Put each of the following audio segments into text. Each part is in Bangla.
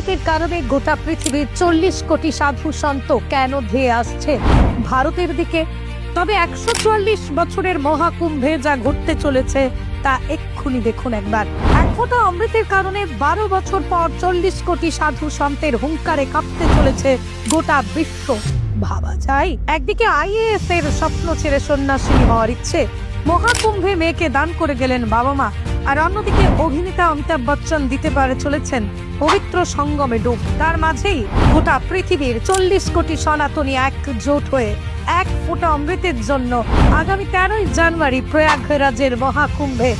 অমৃতের কারণে গোটা পৃথিবীর চল্লিশ কোটি সাধু সন্ত কেন ধেয়ে আসছে ভারতের দিকে? তবে একশো চুয়াল্লিশ বছরের মহাকুম্ভে যা ঘটতে চলেছে, তা এক্ষুনি দেখুন একবার। এক ফোঁটা অমৃতের কারণে বারো বছর পর চল্লিশ কোটি সাধু সন্তের হুঙ্কারে কাঁপতে চলেছে গোটা বিশ্ব। ভাবা যায়, একদিকে আইএএস এর স্বপ্ন ছেড়ে সন্ন্যাসী হওয়ার ইচ্ছে, মহাকুম্ভে মেয়েকে দান করে গেলেন বাবা মা। আর অন্যদিকে অভিনেতা অমিতাভ বচ্চন দিতে পারে চলেছেন পবিত্র সঙ্গমে ডুব। তার মাঝেই গোটা পৃথিবীর চল্লিশ কোটি সনাতনী একজোট হয়ে এক ফোঁটা অমৃতের জন্য আগামী তেরোই জানুয়ারি প্রয়াগরাজের মহাকুম্ভে।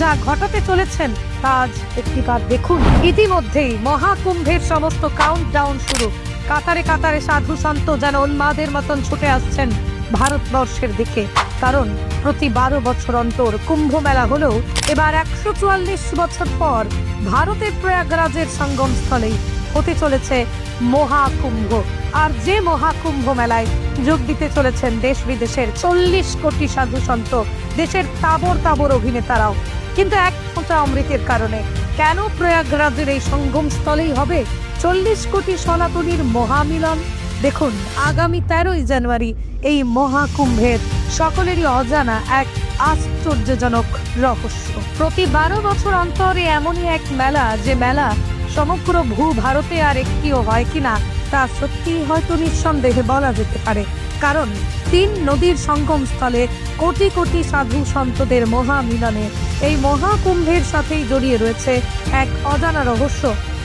যা ঘটাতে চলেছেন, তা আজ একটিবার দেখুন। ইতিমধ্যেই মহাকুম্ভের সমস্ত কাউন্টডাউন শুরু। কাতারে কাতারে সাধু সন্ত যেন উন্মাদের মতন ছুটে আসছেন। ভারতবর্ষের দিকে। কারণ প্রতি বারো বছর অন্তর কুম্ভ মেলা হলেও এবার একশো চুয়াল্লিশ বছর পর ভারতের প্রয়াগরাজের সঙ্গমস্থলেই হতে চলেছে মহাকুম্ভ। আর যে মহাকুম্ভ মেলায় যোগ দিতে চলেছেন দেশ বিদেশের চল্লিশ কোটি সাধু সন্ত, দেশের তাবর তাবর অভিনেতারাও। কিন্তু এক ফোঁটা অমৃতের কারণে কেন প্রয়াগরাজের এই সঙ্গমস্থলেই হবে চল্লিশ কোটি সনাতনীর মহামিলন? দেখুন, আগামী তেরোই জানুয়ারি এই মহাকুম্ভের সকলেরই অজানা এক আশ্চর্যজনক রহস্য। প্রতি বারো বছর অন্তরে এমনই এক মেলা, যে মেলা সমগ্র ভূ ভারতে আর একটিও হয় কিনা তা সত্যি হয়তো নিঃসন্দেহে বলা যেতে পারে। কারণ তিন নদীর সঙ্গমস্থলে কোটি কোটি সাধু সন্তদের মহামিলনে এই মহাকুম্ভের সাথেই জড়িয়ে রয়েছে এক অজানা রহস্য।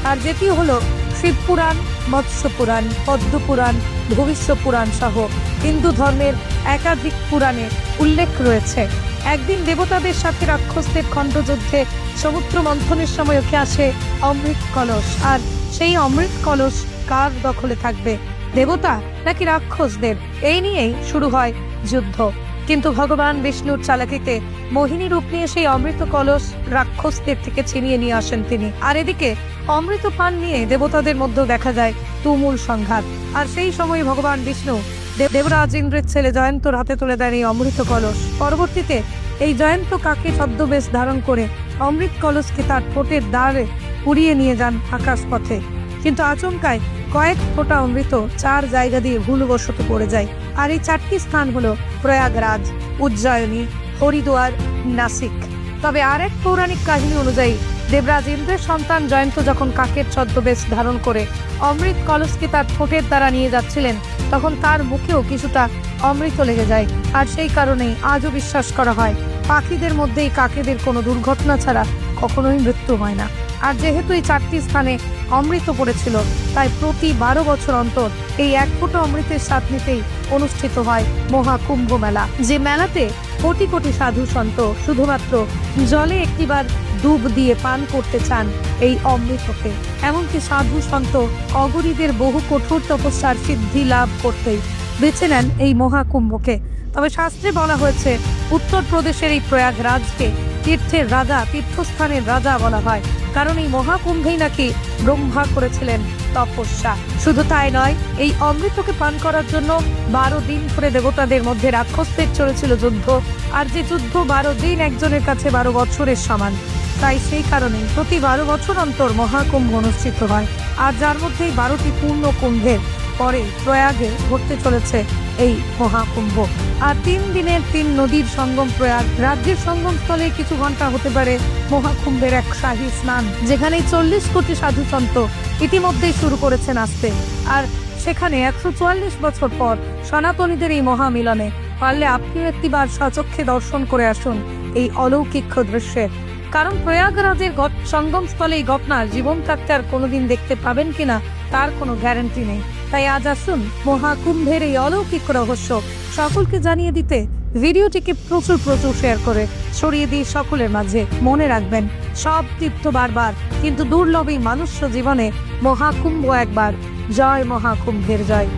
আর যেটি হলো শিবপুরাণ মৎস্য পুরাণ পদ্ম পুরাণ ভবিষ্য পুরাণ সহ হিন্দু ধর্মের একাধিক পুরাণে উল্লেখ রয়েছে। একদিন দেবতাদের সাথে রাক্ষসদের খণ্ডযুদ্ধে সমুদ্র মন্থনের সময় ওকে আসে অমৃত কলস। আর সেই অমৃত কলস কার দখলে থাকবে? দেবতা নাকি রাক্ষসদের? এই নিয়েই শুরু হয় যুদ্ধ। কিন্তু ভগবান বিষ্ণুর চালাকিতে মোহিনী রূপ নিয়ে সেই অমৃত কলস রাক্ষসদের থেকে ছিনিয়ে নিয়ে আসেন তিনি। আর এদিকে অমৃত পান নিয়ে দেবতাদের মধ্যে দেখা যায় তুমুল সংঘাত। আর সেই সময় ভগবান বিষ্ণু দেব- দেবরাজ ইন্দ্রের ছেলে জয়ন্তর হাতে তুলে দেন এই অমৃত কলস। পরবর্তীতে এই জয়ন্ত কাকে ছদ্মবেশ ধারণ করে অমৃত কলসকে তার ঠোঁটের দ্বারে উড়িয়ে নিয়ে যান আকাশ পথে কিন্তু আচমকায় কয়েক ফোঁটা অমৃত চার জায়গা দিয়ে ভুলবশত পড়ে যায়। আর এই চারটি স্থান হলো প্রয়াগরাজ, উজ্জয়িনী, হরিদ্বার, নাসিক। তবে আরেক পৌরাণিক কাহিনী অনুযায়ী দেবরাজ ইন্দ্রের সন্তান জয়ন্ত যখন কাকের ছদ্মবেশ ধারণ করে অমৃত কলসকে তার ঠোঁটের দ্বারা নিয়ে যাচ্ছিলেন, তখন তার মুখেও কিছুটা অমৃত লেগে যায়। আর সেই কারণেই আজও বিশ্বাস করা হয়, পাখিদের মধ্যেই কাকেদের কোনো দুর্ঘটনা ছাড়া কখনোই মৃত্যু হয় না। আর যেহেতু এই চারটি স্থানে অমৃত পড়েছিল, তাই প্রতি বারো বছর অন্তর এই এক ফোঁটা অমৃতের স্বাদ নিতেই অনুষ্ঠিত হয় মহাকুম্ভ মেলা। যে মেলাতে কোটি কোটি সাধু সন্ত শুধুমাত্র জলে একটিবার ডুব দিয়ে পান করতে চান এই অমৃতকে। এমনকি সাধু সন্ত অগরীদের বহু কঠোর তপস্যার সিদ্ধি লাভ করতেই বেছে নেন এই মহাকুম্ভকে। তবে শাস্ত্রে বলা হয়েছে, উত্তরপ্রদেশের এই প্রয়াগরাজকে তীর্থের রাজা, তীর্থস্থানের রাজা বলা হয়। কারণ এই মহাকুম্ভেই নাকি ব্রহ্মা করেছিলেন তপস্যা। শুধু তাই নয়, এই অমৃতকে পান করার জন্য বারো দিন ধরে দেবতাদের মধ্যে রাক্ষসদের চলেছিল যুদ্ধ, আর যে যুদ্ধ বারো দিন একজনের কাছে বারো বছরের সমান। তাই সেই কারণে প্রতি বারো বছর অন্তর মহাকুম্ভ অনুষ্ঠিত হয়। আর যার মধ্যেই বারোটি পূর্ণ কুম্ভের পরে প্রয়াগে ঘটতে চলেছে এই মহাকুম্ভ। আর তিন দিনের তিন নদীর সঙ্গম প্রয়াগ রাজ্যের সঙ্গমস্থলে কিছু ঘণ্টা হতে পারে মহাকুম্ভের এক শাহী স্নান যেখানে চল্লিশ কোটি সাধুসন্ত ইতিমধ্যেই শুরু করেছেন আসতে। আর সেখানে একশো চুয়াল্লিশ বছর পর সনাতনীদের এই মহামিলনে পারলে আপনিও একটিবার সচক্ষে দর্শন করে আসুন এই অলৌকিক দৃশ্যের কারণ প্রয়াগরাজের সঙ্গমস্থলে এই ঘটনা জীবন থাকতে আর কোনোদিন দেখতে পাবেন কিনা তার কোনো গ্যারান্টি নেই। তাই আজ আসুন মহাকুম্ভের এই অলৌকিক রহস্য সকলকে জানিয়ে দিতে ভিডিওটিকে প্রচুর প্রচুর শেয়ার করে ছড়িয়ে দিয়ে সকলের মাঝে। মনে রাখবেন, সব তীর্থ বারবার, কিন্তু দুর্লভই মানুষ্য জীবনে মহাকুম্ভ একবার। জয় মহাকুম্ভের জয়।